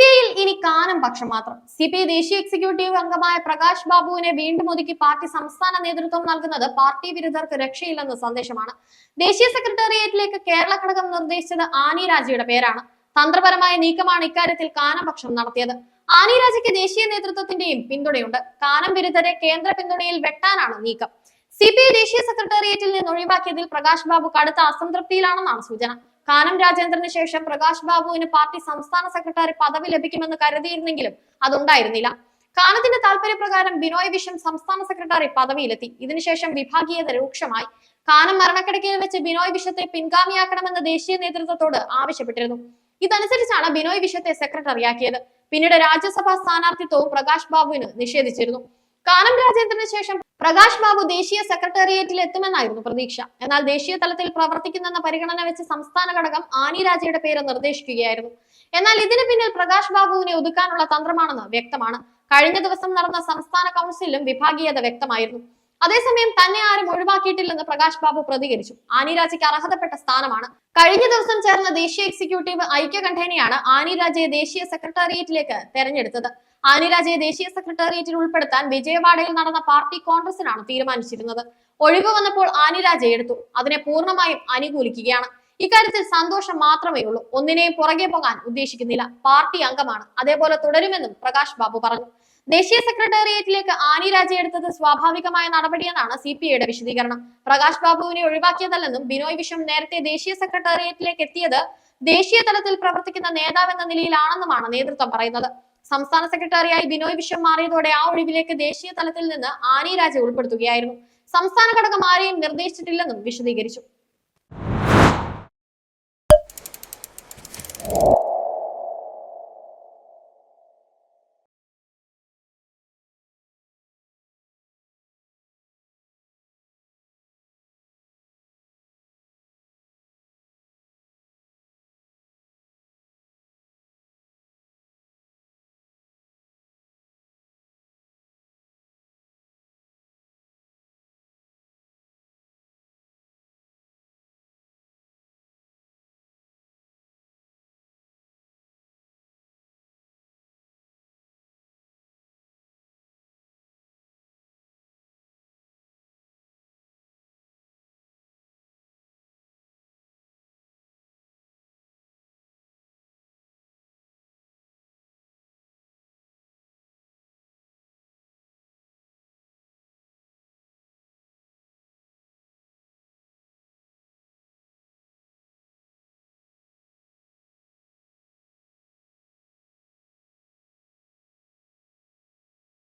P ഐയിൽ ഇനി കാനം പക്ഷം മാത്രം. സി പി ഐ ദേശീയ എക്സിക്യൂട്ടീവ് അംഗമായ പ്രകാശ് ബാബുവിനെ വീണ്ടും ഒതുക്കി പാർട്ടി സംസ്ഥാന നേതൃത്വം നൽകുന്നത് പാർട്ടി വിരുദ്ധർക്ക് രക്ഷയില്ലെന്ന സന്ദേശമാണ്. ദേശീയ സെക്രട്ടേറിയറ്റിലേക്ക് കേരള ഘടകം നിർദ്ദേശിച്ചത് ആനി രാജയുടെ പേരാണ്. തന്ത്രപരമായ നീക്കമാണ് ഇക്കാര്യത്തിൽ കാനപക്ഷം നടത്തിയത്. ആനി രാജയ്ക്ക് ദേശീയ നേതൃത്വത്തിന്റെയും പിന്തുണയുണ്ട്. കാനം വിരുദ്ധരെ കേന്ദ്ര പിന്തുണയിൽ വെട്ടാനാണ് നീക്കം. സി പി ഐ ദേശീയ സെക്രട്ടേറിയറ്റിൽ നിന്ന് ഒഴിവാക്കിയതിൽ പ്രകാശ് ബാബു കടുത്ത അസംതൃപ്തിയിലാണെന്നാണ് സൂചന. കാനം രാജേന്ദ്രന് ശേഷം പ്രകാശ് ബാബുവിന് പാർട്ടി സംസ്ഥാന സെക്രട്ടറി പദവി ലഭിക്കുമെന്ന് കരുതിയിരുന്നെങ്കിലും അതുണ്ടായിരുന്നില്ല. കാനത്തിന്റെ താല്പര്യപ്രകാരം ബിനോയ് വിശ്വം സംസ്ഥാന സെക്രട്ടറി പദവിയിലെത്തി. ഇതിനുശേഷം വിഭാഗീയത രൂക്ഷമായി. കാനം മരണക്കിടക്കയിൽ വെച്ച് ബിനോയ് വിശ്വത്തെ പിൻഗാമിയാക്കണമെന്ന് ദേശീയ നേതൃത്വത്തോട് ആവശ്യപ്പെട്ടിരുന്നു. ഇതനുസരിച്ചാണ് ബിനോയ് വിശ്വത്തെ സെക്രട്ടറിയാക്കിയത്. പിന്നീട് രാജ്യസഭാ സ്ഥാനാർത്ഥിത്വവും പ്രകാശ് ബാബുവിന് നിഷേധിച്ചിരുന്നു. കാനം രാജേന്ദ്രന് ശേഷം പ്രകാശ് ബാബു ദേശീയ സെക്രട്ടേറിയറ്റിൽ എത്തുമെന്നായിരുന്നു പ്രതീക്ഷ. എന്നാൽ ദേശീയ തലത്തിൽ പ്രവർത്തിക്കുന്നെന്ന പരിഗണന വെച്ച് സംസ്ഥാന ഘടകം ആനി രാജയുടെ പേര് നിർദ്ദേശിക്കുകയായിരുന്നു. എന്നാൽ ഇതിന് പിന്നിൽ പ്രകാശ് ബാബുവിനെ ഒതുക്കാനുള്ള തന്ത്രമാണെന്ന് വ്യക്തമാണ്. കഴിഞ്ഞ ദിവസം നടന്ന സംസ്ഥാന കൗൺസിലും വിഭാഗീയത വ്യക്തമായിരുന്നു. അതേസമയം തന്നെ ആരും ഒഴിവാക്കിയിട്ടില്ലെന്ന് പ്രകാശ് ബാബു പ്രതികരിച്ചു. ആനി രാജയ്ക്ക് അർഹതപ്പെട്ട സ്ഥാനമാണ്. കഴിഞ്ഞ ദിവസം ചേർന്ന ദേശീയ എക്സിക്യൂട്ടീവ് ഐക്യകണ്ഠേനയാണ് ആനി രാജയെ ദേശീയ സെക്രട്ടേറിയറ്റിലേക്ക് തെരഞ്ഞെടുത്തത്. ആനി രാജയെ ദേശീയ സെക്രട്ടേറിയറ്റിൽ ഉൾപ്പെടുത്താൻ വിജയവാഡയിൽ നടന്ന പാർട്ടി കോൺഗ്രസിനാണ് തീരുമാനിച്ചിരുന്നത്. ഒഴിവ് വന്നപ്പോൾ ആനി രാജയെ എടുത്തു. അതിനെ പൂർണമായും അനുകൂലിക്കുകയാണ്. ഇക്കാര്യത്തിൽ സന്തോഷം മാത്രമേ ഉള്ളൂ. ഒന്നിനെയും പുറകെ പോകാൻ ഉദ്ദേശിക്കുന്നില്ല. പാർട്ടി അംഗമാണ്. അതേപോലെ തുടരുമെന്നും പ്രകാശ് ബാബു പറഞ്ഞു. ദേശീയ സെക്രട്ടേറിയറ്റിലേക്ക് ആനി രാജയെ എടുത്തത് സ്വാഭാവികമായ നടപടിയെന്നാണ് സി പി ഐയുടെ വിശദീകരണം. പ്രകാശ് ബാബുവിനെ ഒഴിവാക്കിയതല്ലെന്നും ബിനോയ് വിശ്വം നേരത്തെ ദേശീയ സെക്രട്ടേറിയറ്റിലേക്ക് എത്തിയത് ദേശീയ തലത്തിൽ പ്രവർത്തിക്കുന്ന നേതാവെന്ന നിലയിലാണെന്നുമാണ് നേതൃത്വം പറയുന്നത്. സംസ്ഥാന സെക്രട്ടറിയായി ബിനോയ് വിശ്വം മാറിയതോടെ ആ ഒഴിവിലേക്ക് ദേശീയ തലത്തിൽ നിന്ന് ആനി രാജ ഉൾപ്പെടുത്തുകയായിരുന്നു. സംസ്ഥാന ഘടകം ആരെയും നിർദ്ദേശിച്ചിട്ടില്ലെന്നും വിശദീകരിച്ചു.